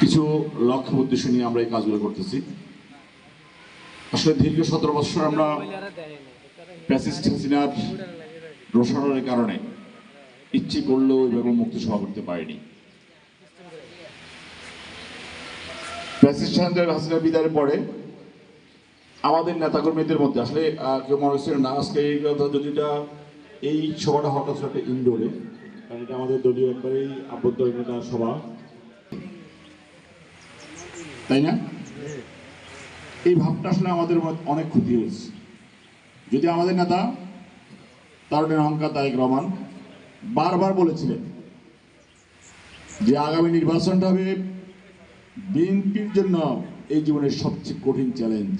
কিছু লক্ষ্য উদ্দেশ্য নিয়ে আমরা এই কাজগুলো করতেছি। আসলে দীর্ঘ সতেরো বছর আমরা প্যাসিস্ট হাসিনার কারণে ইচ্ছে করলেও এবং মুক্তি সভা করতে পারিনি। হাসিনার বিদায়ের পরে আমাদের নেতাকর্মীদের মধ্যে, আসলে কেউ মনে হচ্ছিল না, আজকে এই কথা যদি এই সভাটা হঠাৎ একটা ইনডোরে কারণ এটা আমাদের দলীয় একবারেই আবদ্ধ সভা। তাই না? এই ভাবটা আসলে আমাদের অনেক ক্ষতি হয়েছে। যদি আমাদের নেতা তারুণের অহংকার তারেক রহমান বারবার বলেছিলেন যে আগামী নির্বাচনটা হবে বিএনপির জন্য এই জীবনের সবচেয়ে কঠিন চ্যালেঞ্জ।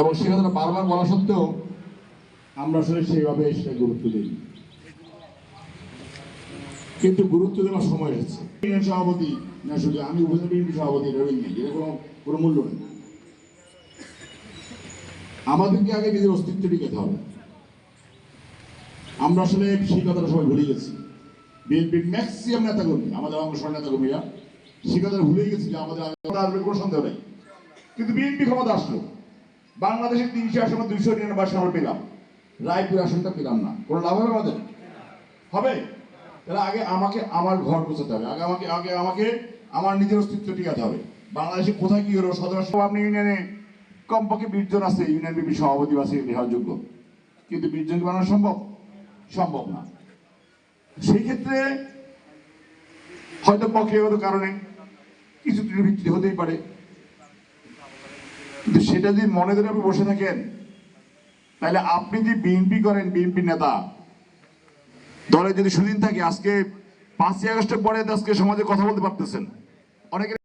এবং সে কথাটা বারবার বলা সত্ত্বেও আমরা আসলে সেইভাবে সেটা গুরুত্ব দিই কিন্তু গুরুত্ব দেওয়ার সময় এসেছে। সভাপতি, না শুধু আমি উপজেলা সভাপতি, রবীন নেই এটা কোনো কোনো মূল্য নেই। আমাদেরকে আগে নিজের অস্তিত্ব টিকাতে হবে। আমরা আসলে সেই কথাটা সবাই ভুলে গেছি। বিএনপির ম্যাক্সিমাম নেতাকর্মী, আমাদের অংশগ্রহণ নেতাকর্মীরা সেই কথাটা ভুলে গেছি যে আমাদের আসবে, কোনো সন্দেহ নেই। কিন্তু বিএনপি ক্ষমতা আসলো। বাংলাদেশের তিনশো আসনে দুইশো নিরানব্বই আসন আমরা পেলাম। রায়পুর আসনটা পেলাম না। কোনো লাভ হবে আমাদের? হবে। তাহলে আগে আমাকে আমার ঘর গোছাতে হবে। আগে আমাকে আগে আমাকে আমার নিজের অস্তিত্ব টিকাতে হবে। বাংলাদেশে কোথায় কি হলো? সদর আপনি ইউনিয়নে কমপক্ষে বিশ জন আছে, ইউনিয়ন বিপি সভাপতি আছে দেওয়ার যোগ্য। কিন্তু বিশ জনকে বানানো সম্ভব? সম্ভব না। সেই ক্ষেত্রে হয়তো প্রক্রিয়াগত কারণে কিছু ত্রুটি হতেই পারে। কিন্তু সেটা যদি মনে ধরে আপনি বসে থাকেন, তাহলে আপনি যে বিএনপি করেন, বিএনপি নেতা দলে যদি সুদিন থাকে আজকে পাঁচই আগস্টের পরে আজকে সমাজে কথা বলতে পারতেছেন। অনেকে